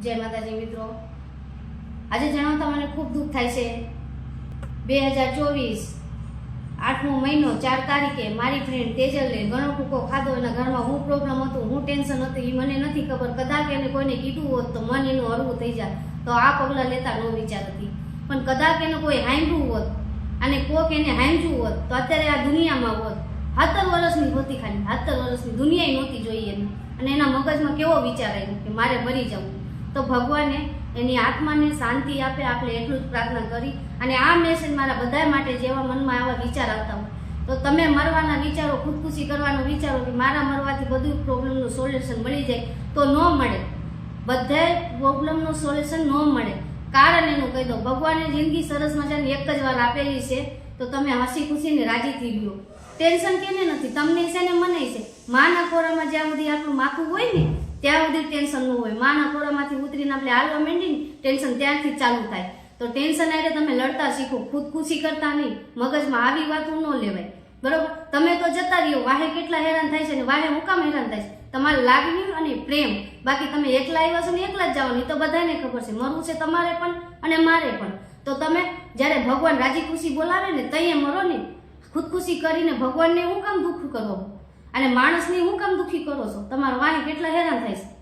જય માતાજી મિત્રો. આજે જણાવતા મને ખૂબ દુઃખ થાય છે. બે હજાર ચોવીસ, આઠમો મહિનો, ચાર તારીખે મારી ફ્રેન્ડ તેજલને ઘણો ટૂંકો ખાધો એના ઘરમાં હું પ્રોબ્લેમ હતું, હું ટેન્શન હતું એ મને નથી ખબર. કદાચ એને કોઈને કીધું હોત તો મન એનું હળવું થઈ જાય તો આ પગલાં લેતા ન વિચાર હતી પણ કદાચ એને કોઈ હાંભળવું હોત અને કોક એને હાંભળવું હોત તો અત્યારે આ દુનિયામાં હોત. સત્તર વર્ષની હોતી ખાલી સત્તર વર્ષની દુનિયાએ નહોતી જોઈએ અને એના મગજમાં કેવો વિચાર આવ્યો કે મારે મરી જવું. તો ભગવાને એની આત્માને શાંતિ આપે, આપણે એટલું જ પ્રાર્થના કરી. અને આ મેસેજ મારા બધા માટે જેવા મનમાં આવા વિચાર આવતા હોય. તો તમે મરવાના વિચારો, ખુદકુશી કરવાનો વિચારો કે મારા મરવાથી બધું પ્રોબ્લેમનું સોલ્યુશન મળી જાય તો ન મળે. બધાય પ્રોબ્લેમનું સોલ્યુશન ન મળે. કારણ એનું કહી દો ભગવાને જિંદગી સરસ મજાની એક જ વાર આપેલી છે, તો તમે હસી ખુશીને રાજી થઈ ગયો. ટેન્શન કેને નથી? તમને છે ને મને છે. માના ખોરામાં જ્યાં સુધી આપણું માથું હોય ને ત્યાં સુધી ટેન્શન ન હોય. માના ખોરામાંથી ઉતરીને આપણે હાલવા માંડીને ટેન્શન ત્યાંથી ચાલુ થાય. તો ટેન્શન આરે તમે લડતા શીખો. ખુદકુશી કરતા નહીં. મગજમાં આવી વાતો ન લેવાય. બરોબર? તમે તો જતા રહ્યો. વાહે કેટલા હેરાન થાય છે ને વાહે હું કામ હેરાન થાય છે? તમારે લાગણી અને પ્રેમ. બાકી તમે એકલા આવ્યા છો ને એકલા જ જવાનું તો બધાને ખબર છે. મરવું છે તમારે પણ અને મારે પણ. તો તમે જ્યારે ભગવાન રાજી ખુશી બોલાવે ને તઈએ મરો ને. ખુદકુશી કરીને ભગવાનને હું કામ દુઃખ કરો? અને માણસની હું કામ દુઃખી કરો છો? તમારા વાણી કેટલા હેરાન થાય છે?